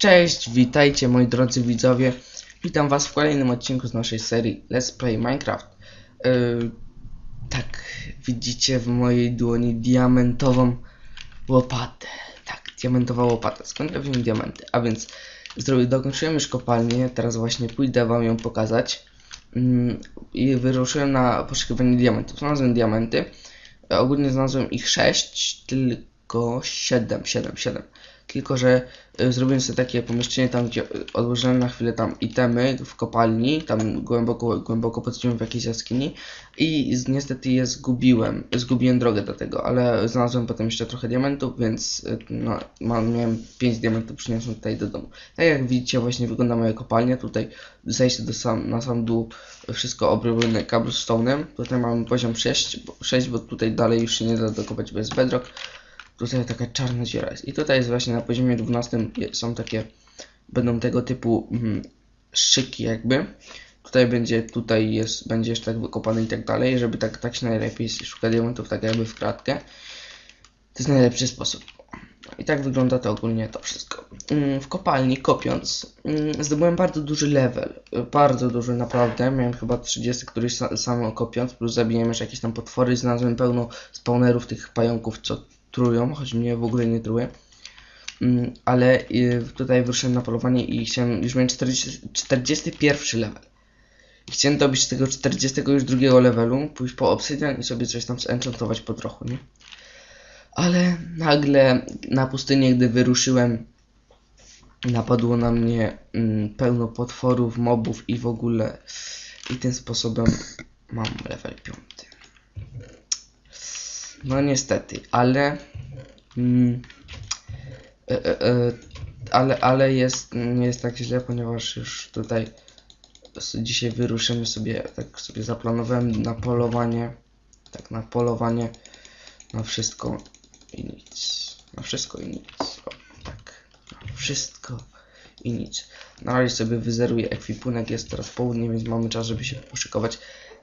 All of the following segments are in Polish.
Cześć, witajcie moi drodzy widzowie. Witam was w kolejnym odcinku z naszej serii Let's Play Minecraft. Yy, tak, widzicie w mojej dłoni diamentową łopatę. Tak, diamentowa łopata. Skąd wziąłem diamenty? A więc zrobię, dokończyłem już kopalnię, teraz właśnie pójdę wam ją pokazać. Mm, I wyruszyłem na poszukiwanie diamentów. Znalazłem diamenty. Ogólnie znalazłem ich 6, tylko 7, 7, 7. Tylko, że y, zrobiłem sobie takie pomieszczenie tam, gdzie odłożyłem na chwilę tam itemy w kopalni, tam głęboko, głęboko w jakiejś jaskini i niestety je zgubiłem, zgubiłem drogę do tego, ale znalazłem potem jeszcze trochę diamentów, więc y, no, mam, miałem 5 diamentów, przyniosłem tutaj do domu. Tak jak widzicie właśnie wygląda moja kopalnia, tutaj zejście do sam, na sam dół, wszystko obrobione cobblestone'em, tutaj mamy poziom 6, bo- 6, bo tutaj dalej już się nie da dokopać bez bedrock. Tutaj taka czarna dziura jest. I tutaj jest właśnie na poziomie 12 je- są takie, będą tego typu mm, szyki jakby. Tutaj będzie, tutaj jest, będzie jeszcze tak wykopany i tak dalej, żeby tak, tak się najlepiej szuka diamentów, tak jakby w kratkę. To jest najlepszy sposób. I tak wygląda to ogólnie to wszystko. Mm, W kopalni kopiąc mm, zdobyłem bardzo duży level. Bardzo duży naprawdę. Miałem chyba 30 któryś sa- sam kopiąc, plus zabiłem jeszcze jakieś tam potwory. Znalazłem pełno spawnerów tych pająków, co trują, choć mnie w ogóle nie truje. Mm, Ale y, tutaj wyruszyłem na polowanie i chciałem, już miałem 40, 41 level. I chciałem dobić tego 40 już drugiego levelu, pójść po obsydian i sobie coś tam zenchantować po trochu, nie? Ale nagle na pustynię, gdy wyruszyłem, napadło na mnie mm, pełno potworów, mobów i w ogóle. I tym sposobem mam level 5. No niestety, ale. Mm, e, e, e, ale, ale jest, nie jest tak źle, ponieważ już tutaj dzisiaj wyruszymy sobie, tak sobie zaplanowałem na polowanie, tak na polowanie na wszystko i nic. Na wszystko i nic. O, tak. Na wszystko i nic. Na razie sobie wyzeruję ekwipunek, jest teraz południe, więc mamy czas, żeby się poszykować.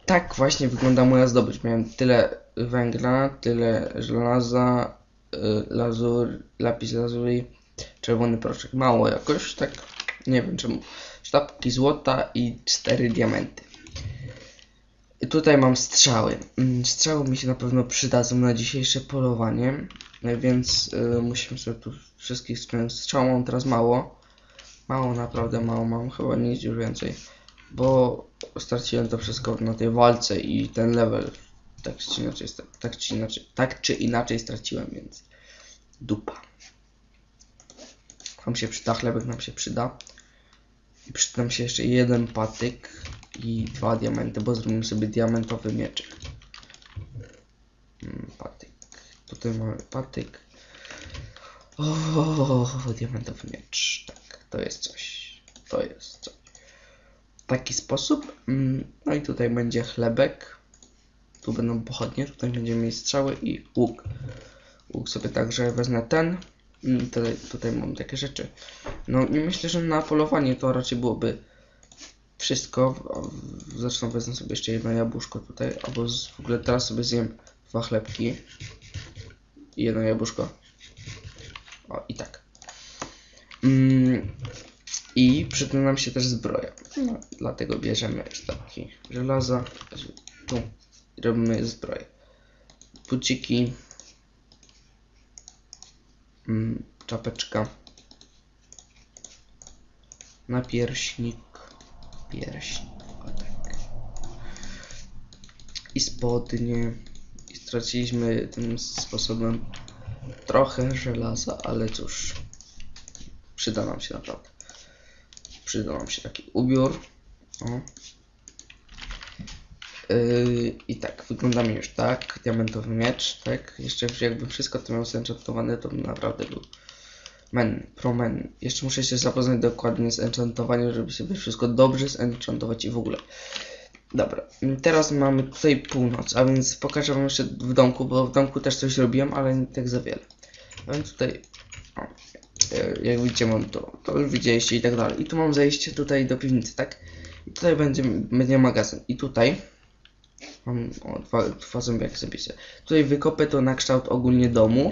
Tak właśnie wygląda moja zdobycz. Miałem tyle węgla, tyle żelaza, y, lazur, lapis lazuli, czerwony proszek. Mało jakoś, tak nie wiem czemu. Sztabki złota i cztery diamenty. Tutaj mam strzały. Mm, Strzały mi się na pewno przydadzą na dzisiejsze polowanie, y, więc y, musimy sobie tu wszystkich spiąć. Strzał mam teraz mało. Mało, naprawdę mało mam, chyba nic już więcej. Bo straciłem to wszystko na tej walce i ten level tak czy inaczej, tak czy inaczej, tak czy inaczej straciłem, więc dupa. Nam się przyda, chlebek nam się przyda. I przyda nam się jeszcze jeden patyk i dwa diamenty, bo zrobimy sobie diamentowy mieczyk. Mm, Patyk. Tutaj mamy patyk. O, diamentowy miecz. Tak, to jest coś. To jest coś. Taki sposób. Mm, No i tutaj będzie chlebek. Tu będą pochodnie, tutaj będziemy mieć strzały i łuk. Łuk sobie także wezmę ten. Mm, Tutaj, tutaj mam takie rzeczy. No i myślę, że na polowanie to raczej byłoby wszystko. Zresztą wezmę sobie jeszcze jedno jabłuszko tutaj, albo w ogóle teraz sobie zjem dwa chlebki i jedno jabłuszko. O, i tak. Mm, I przyda nam się też zbroja. No, dlatego bierzemy sztabki żelaza. Tu robimy zbroję. Buciki. Mm, czapeczka. Napierśnik. Pierśnik. O tak. I spodnie. I straciliśmy tym sposobem trochę żelaza, ale cóż. Przyda nam się naprawdę. Przyda nam się taki ubiór. O. Yy, I tak, wyglądamy już tak. Diamentowy miecz, tak. Jeszcze jakbym wszystko to miał zenchantowane, to bym naprawdę był men, pro men. Jeszcze muszę się zapoznać dokładnie z enchantowaniem, żeby sobie wszystko dobrze zenchantować i w ogóle. Dobra, teraz mamy tutaj północ, a więc pokażę wam jeszcze w domku, bo w domku też coś robiłem, ale nie tak za wiele. A więc tutaj, o, jak widzicie mam to, to już widzieliście i tak dalej. I tu mam zejście tutaj do piwnicy, tak? I tutaj będzie, będzie magazyn. I tutaj mam o, dwa, dwa zombiaki sobie. Tutaj wykopę to na kształt ogólnie domu,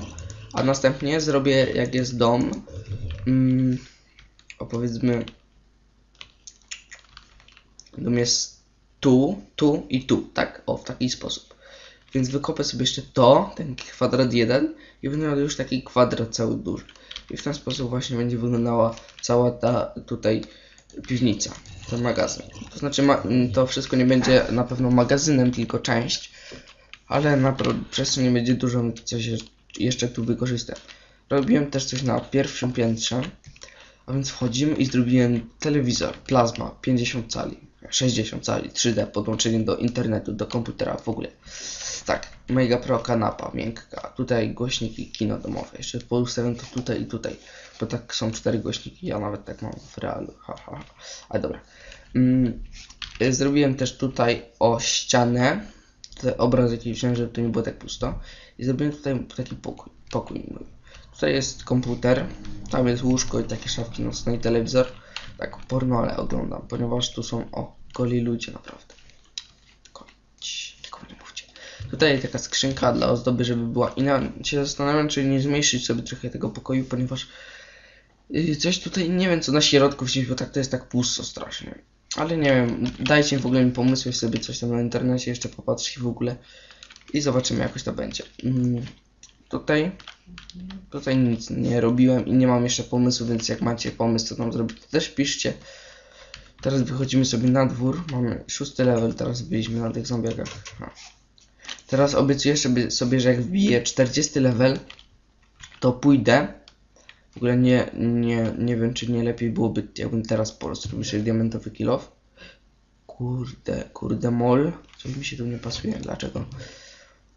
a następnie zrobię jak jest dom. Mm, o powiedzmy, dom jest tu, tu i tu, tak? O, w taki sposób. Więc wykopię sobie jeszcze to, ten kwadrat jeden i będę miał już taki kwadrat cały duży. I w ten sposób właśnie będzie wyglądała cała ta tutaj piwnica, ten magazyn. To znaczy to wszystko nie będzie na pewno magazynem, tylko część, ale na przez to nie będzie dużo coś je- jeszcze tu wykorzystam. Robiłem też coś na pierwszym piętrze, a więc wchodzimy i zrobiłem telewizor, plazma 50 cali, 60 cali, 3D, podłączenie do internetu, do komputera w ogóle. Tak, Mega Pro kanapa miękka, tutaj głośniki kino domowe, jeszcze poustawiam to tutaj i tutaj, bo tak są cztery głośniki, ja nawet tak mam w realu, ha, ha, ha. ale dobra. Mm, y, zrobiłem też tutaj o ścianę, te obraz jaki wziąłem, żeby to nie było tak pusto i zrobiłem tutaj taki pokój, pokój mój. Tutaj jest komputer, tam jest łóżko i takie szafki nocne i telewizor. Tak, porno, ale oglądam, ponieważ tu są, o, goli ludzie naprawdę. Tylko, cii, nikomu nie mówcie. Tutaj taka skrzynka dla ozdoby, żeby była inna. Się zastanawiam, czy nie zmniejszyć sobie trochę tego pokoju, ponieważ yy, coś tutaj, nie wiem co na środku wziąć, bo tak to jest tak pusto strasznie. Ale nie wiem, dajcie w ogóle mi pomysły sobie coś tam na internecie, jeszcze popatrzcie w ogóle i zobaczymy jakoś to będzie. Mm, tutaj Tutaj nic nie robiłem i nie mam jeszcze pomysłu, więc jak macie pomysł, co tam zrobić, to też piszcie. Teraz wychodzimy sobie na dwór. Mamy szósty level, teraz byliśmy na tych zombiakach. Teraz obiecuję sobie, że jak wbiję 40 level, to pójdę. W ogóle nie, nie, nie wiem, czy nie lepiej byłoby, jakbym teraz po prostu robił sobie diamentowy kill off. Kurde, kurde mol. Coś mi się tu nie pasuje. Dlaczego?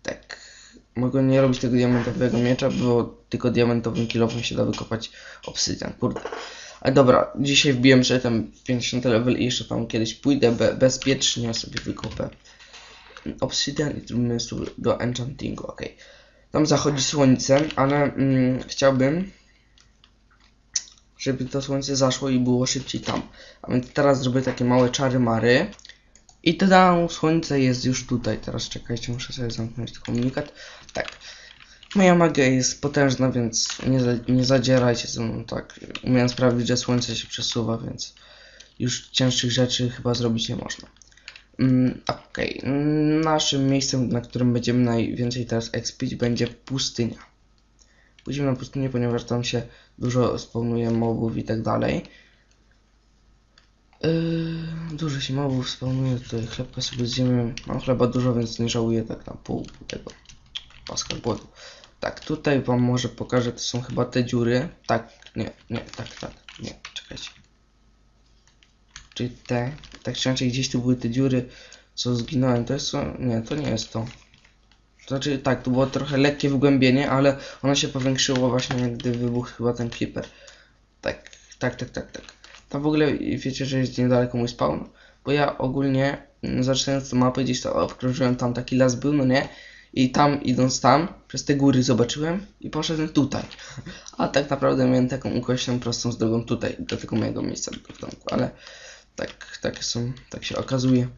Tak. Mogę nie robić tego diamentowego miecza, bo tylko diamentowym kilofem się da wykopać obsydian, kurde. Ale dobra, dzisiaj wbiłem sobie tam 50 level i jeszcze tam kiedyś pójdę be bezpiecznie sobie wykopę obsydian i zrobimy sobie do enchantingu, ok. Tam zachodzi słońce, ale mm, chciałbym, żeby to słońce zaszło i było szybciej tam. A więc teraz zrobię takie małe czary mary. I tada, słońce jest już tutaj. Teraz czekajcie, muszę sobie zamknąć komunikat. Tak. Moja magia jest potężna, więc nie, za, nie zadzierajcie ze mną tak. Umiem sprawić, że słońce się przesuwa, więc już cięższych rzeczy chyba zrobić nie można. Mm, Okej, mm, naszym miejscem, na którym będziemy najwięcej teraz expić, będzie pustynia. Pójdziemy na pustynię, ponieważ tam się dużo spawnuje mobów i tak dalej. Yy, dużo się mobów spawnuje, tutaj chlebka sobie zjemy. Mam chleba dużo, więc nie żałuję tak na pół tego paska. Tak, tutaj wam może pokażę, to są chyba te dziury. Tak, nie, nie, tak, tak, nie, czekajcie. Czyli te, tak czy inaczej gdzieś tu były te dziury, co zginąłem, to jest, co- nie, to nie jest to. To znaczy, tak, to było trochę lekkie wgłębienie, ale ono się powiększyło właśnie, gdy wybuchł chyba ten creeper. Tak, tak, tak, tak, tak. Tam w ogóle wiecie, że jest niedaleko mój spawn, bo ja ogólnie mm, zaczynając tę mapę gdzieś to obkrążyłem tam taki las był, no nie? I tam idąc tam, przez te góry zobaczyłem i poszedłem tutaj. A tak naprawdę miałem taką ukośną prostą drogą tutaj, do tego mojego miejsca w domku, ale tak, takie są, tak się okazuje.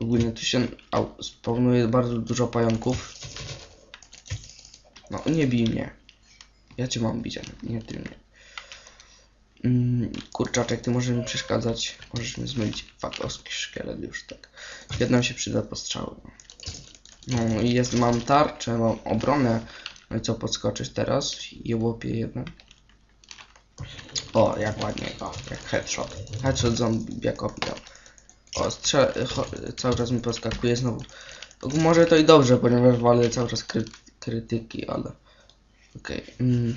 Ogólnie tu się spawnuje bardzo dużo pająków. No, nie bij mnie. Ja cię mam bić, nie ty mnie. Mm, kurczaczek, ty możesz mi przeszkadzać. Możesz mnie zmylić. Fakowski szkielet już tak. Kiedy nam się przyda postrzały. No i jest, mam tarczę, mam obronę. No i co, podskoczyć teraz? I łopię jeden. O, jak ładnie, o, jak headshot. Headshot zombie, jak opijał. O, strzel, cały czas mi podskakuje znowu. Może to i dobrze, ponieważ walę cały czas kry, krytyki, ale... Okej. Mm.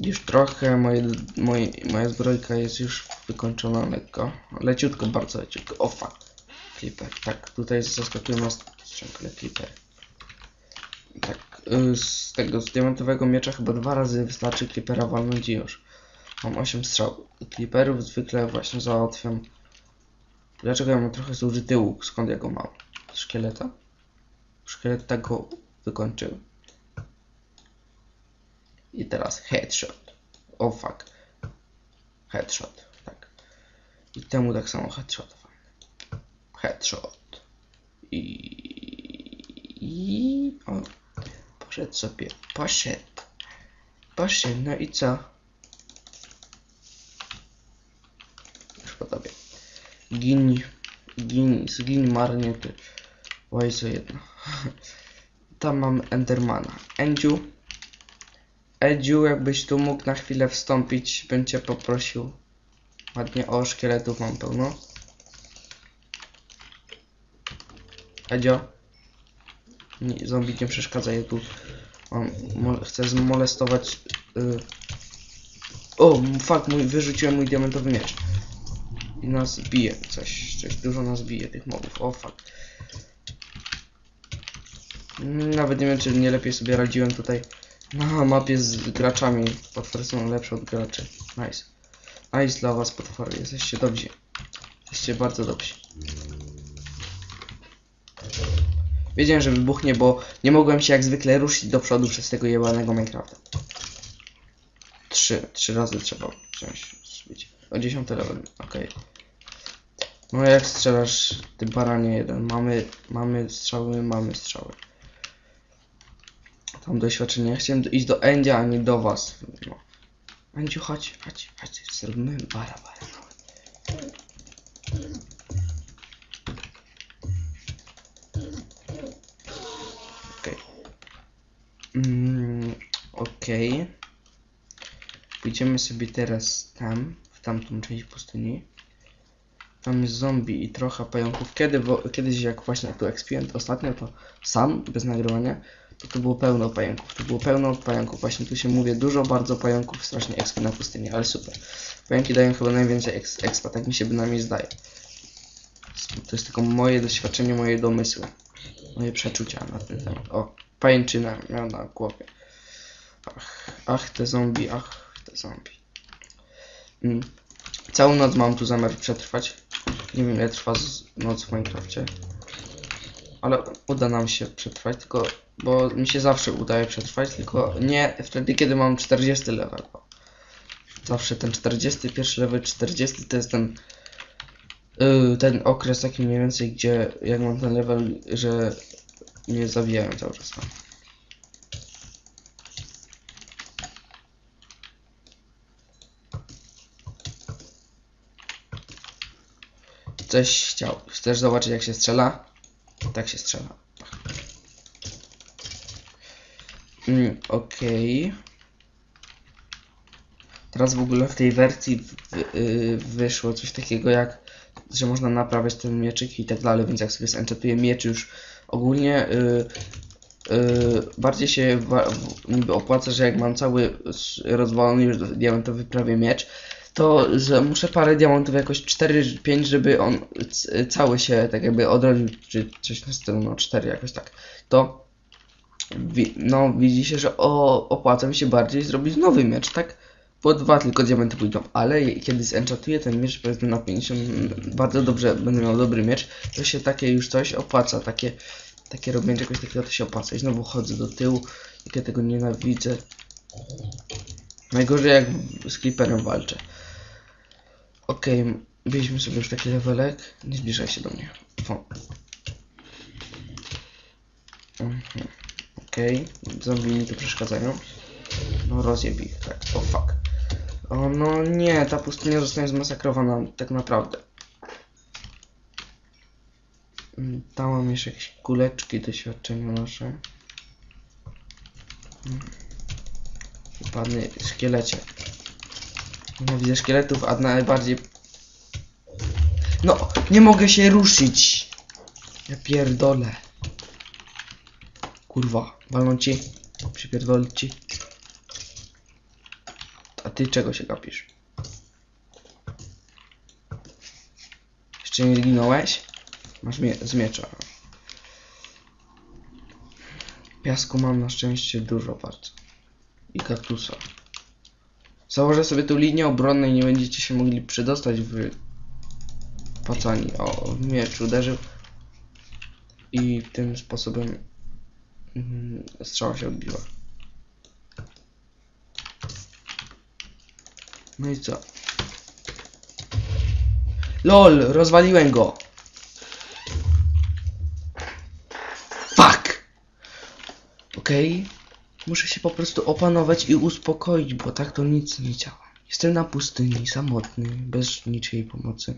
Już trochę, moje, moje, moja zbrojka jest już wykończona lekko. Leciutko, bardzo leciutko. O fuck. Clipper. Tak, tutaj zaskakuje nas ciągle Clipper. Tak, z tego, z diamentowego miecza chyba dwa razy wystarczy Clippera walnąć i już. Mam 8 strzał. Clipperów zwykle właśnie załatwiam. Dlaczego ja mam trochę zużyty łuk? Skąd ja go mam? Szkieleta? Szkielet tak go wykończył. I teraz headshot. O fuck. Headshot, tak. I temu tak samo headshot. Headshot. I... I... O. Poszedł sobie, poszedł. Poszedł, no i co? Już po tobie. Gin, gin, zgin marnie ty. Oj, co jedno. Tam mamy Endermana. Endziu. Edziu, jakbyś tu mógł na chwilę wstąpić, bym cię poprosił. Ładnie o szkieletów mam pełno. Edzio. Nie, zombie nie tu mo, chcę zmolestować... Y... O, fuck, mój, wyrzuciłem mój diamentowy miecz. I nas bije, coś, coś dużo nas bije, tych mobów, o fuck. Nawet nie wiem, czy nie lepiej sobie radziłem tutaj na mapie z graczami. Potwory są lepsze od graczy. Nice. Nice dla was, potwory, jesteście dobrzy. Jesteście bardzo dobrzy. Wiedziałem, że wybuchnie, bo nie mogłem się jak zwykle ruszyć do przodu przez tego jebanego Minecrafta. Trzy, trzy razy trzeba wziąć. zbić. O 10 level, okej. No jak strzelasz tym baranie jeden? Mamy, mamy strzały, mamy strzały. Tam doświadczenie. Ja chciałem iść do Endzia, a nie do was. No. Endziu, chodź, chodź, chodź, zrobimy bara, bara. No. Okej. Mm, Okej. Pójdziemy sobie teraz tam, w tamtą część pustyni. Tam jest zombie i trochę pająków. Kiedy, bo, kiedyś jak właśnie tu expiłem ostatnio, to sam, bez nagrywania, to tu było pełno pająków. Tu było pełno pająków. Właśnie tu się mówię, dużo bardzo pająków, strasznie expi na pustyni, ale super. Pająki dają chyba najwięcej ex, expa, tak mi się bynajmniej zdaje. To jest tylko moje doświadczenie, moje domysły. Moje przeczucia na ten temat. O, pajęczyna miał na głowie. Ach, ach te zombie, ach zombie. Mm. Całą noc mam tu zamiar przetrwać. Nie wiem ile trwa noc w Minecrafcie. Ale uda nam się przetrwać, tylko bo mi się zawsze udaje przetrwać, tylko nie wtedy kiedy mam 40 level. Zawsze ten 41 level, 40 to jest ten yy, ten okres taki mniej więcej, gdzie jak mam ten level, że mnie zabijają cały czas. Chciał. Chcesz zobaczyć jak się strzela? Tak się strzela. Mm, Okej. Teraz w ogóle w tej wersji w, y, wyszło coś takiego jak, że można naprawiać ten mieczyk i tak dalej, więc jak sobie zenchantuję miecz już ogólnie y, y, bardziej się niby opłaca, że jak mam cały rozwalony już diamentowy prawie miecz, to że muszę parę diamentów jakoś 4-5, żeby on cały się tak jakby odrodził, czy coś na stylu, no 4 jakoś tak. To wi- no widzi się, że o, opłaca mi się bardziej zrobić nowy miecz, tak? Po dwa tylko diamenty pójdą, ale kiedy zenchantuję ten miecz powiedzmy na 50, mm, bardzo dobrze będę miał dobry miecz, to się takie już coś opłaca, takie, takie robienie czegoś takiego to się opłaca. I znowu chodzę do tyłu, jak ja tego nienawidzę. Najgorzej jak z Creeperem walczę. Okej, okay, wzięliśmy sobie już taki levelek. Nie zbliżaj się do mnie. Mhm. Okej, okay. zombie mi przeszkadzają. No rozjeb ich, tak. O fuck. O no nie, ta pustynia zostanie zmasakrowana, tak naprawdę. Mm, Tam mam jeszcze jakieś kuleczki doświadczenia nasze. Mm. Padny szkielecie. Nienawidzę szkieletów, a najbardziej... No, nie mogę się ruszyć! Ja pierdolę. Kurwa, walną ci. Przypierdolić ci. A ty czego się gapisz? Jeszcze nie zginąłeś? Masz mie z miecza. Piasku mam na szczęście dużo bardzo. I kaktusa. Założę sobie tu linię obronną i nie będziecie się mogli przedostać w pacani. O, miecz uderzył. I tym sposobem mm, strzała się odbiła. No i co? LOL, rozwaliłem go! Fuck! Okej. Muszę się po prostu opanować i uspokoić, bo tak to nic nie działa. Jestem na pustyni, samotny, bez niczyjej pomocy.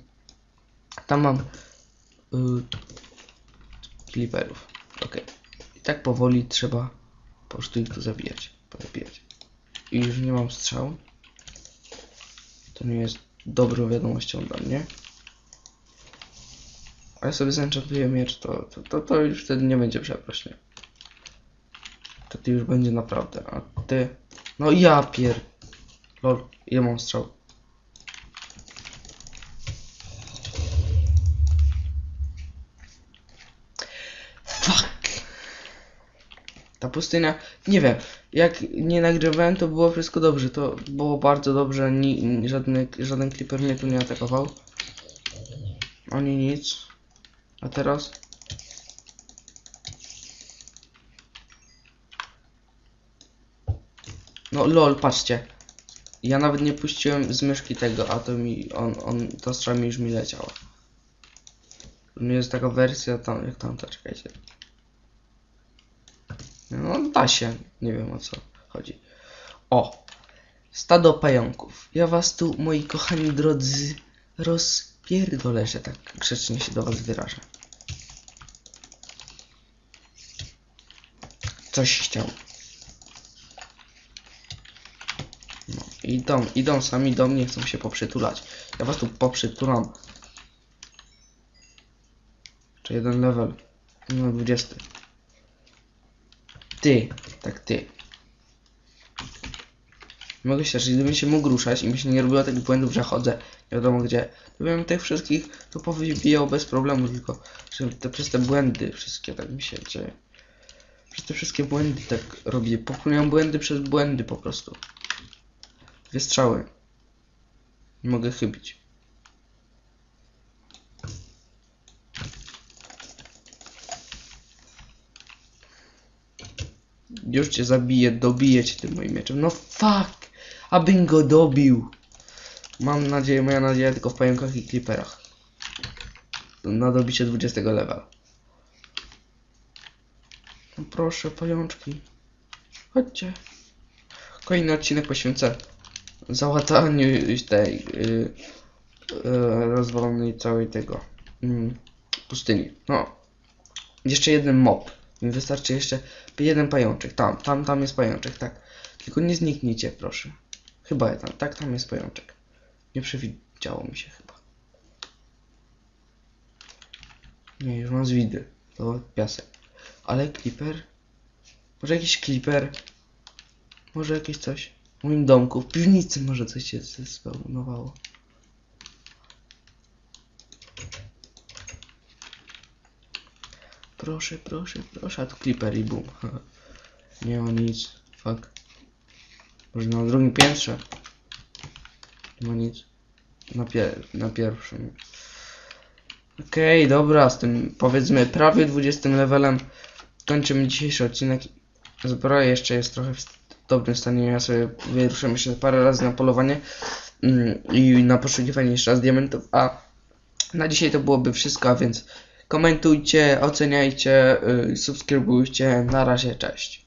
Tam mam y, clipperów. Okej. I tak powoli trzeba po prostu ich tu zabijać. Pozabijać. I już nie mam strzał. To nie jest dobrą wiadomością dla mnie. A ja sobie zenchantuję miecz, to, to, to, to już wtedy nie będzie przeprośnie. Ty już będzie naprawdę, a ty... No ja pier... Lol, ile mam strzał? Fuck! Ta pustynia, nie wiem, jak nie nagrywałem to było wszystko dobrze, to było bardzo dobrze, ni, żadny, żaden creeper mnie tu nie atakował. Ani nic. A teraz? No lol, patrzcie. Ja nawet nie puściłem z myszki tego, a to mi, on, on, to strzał mi już mi leciała. Nie jest taka wersja tam, jak tamta, czekajcie. No da się, nie wiem o co chodzi. O! Stado pająków. Ja was tu, moi kochani drodzy, rozpierdolę, że tak grzecznie się do was wyrażę. Coś chciał. Idą, idą sami do mnie, chcą się poprzytulać. Ja was tu poprzytulam. Czy jeden level? No, 20. Ty, tak ty. Mogę się, że gdybym się mógł ruszać i mi się nie robiło takich błędów, że chodzę nie wiadomo gdzie, to bym tych wszystkich tu powybijał bez problemu, tylko że te, przez te błędy wszystkie tak mi się dzieje. Przez te wszystkie błędy tak robię. Popełniam błędy przez błędy po prostu. Dwie strzały. Nie mogę chybić. Już cię zabiję, dobiję cię tym moim mieczem. No fuck! Abym go dobił. Mam nadzieję, moja nadzieja tylko w pająkach i clipperach. Na dobicie 20 levela. No proszę, pajączki. Chodźcie. Kolejny odcinek poświęcę załataniu tej yy, yy, rozwalonej całej tego mm, pustyni. No. Jeszcze jeden. Mi wystarczy jeszcze jeden pajączek. Tam, tam, tam jest pajączek, tak. Tylko nie zniknijcie, proszę. Chyba ja tam, tak, tam jest pajączek. Nie przewidziało mi się chyba. Nie, już mam z widy. To piasek. Ale clipper? Może jakiś clipper? Może jakieś coś? W moim domku, w piwnicy może coś się spełnowało. Proszę, proszę, proszę, a tu clipper i boom. Nie ma nic. Fuck. Może na drugim piętrze. Nie ma nic. Na, pier na pierwszym. Okej, dobra, z tym powiedzmy prawie 20 levelem kończymy dzisiejszy odcinek. Zbroja jeszcze jest trochę w dobrym stanie. Ja sobie wyruszę myślę parę razy na polowanie mm, i na poszukiwanie jeszcze raz diamentów, a na dzisiaj to byłoby wszystko, a więc komentujcie, oceniajcie, yy, subskrybujcie. Na razie, cześć.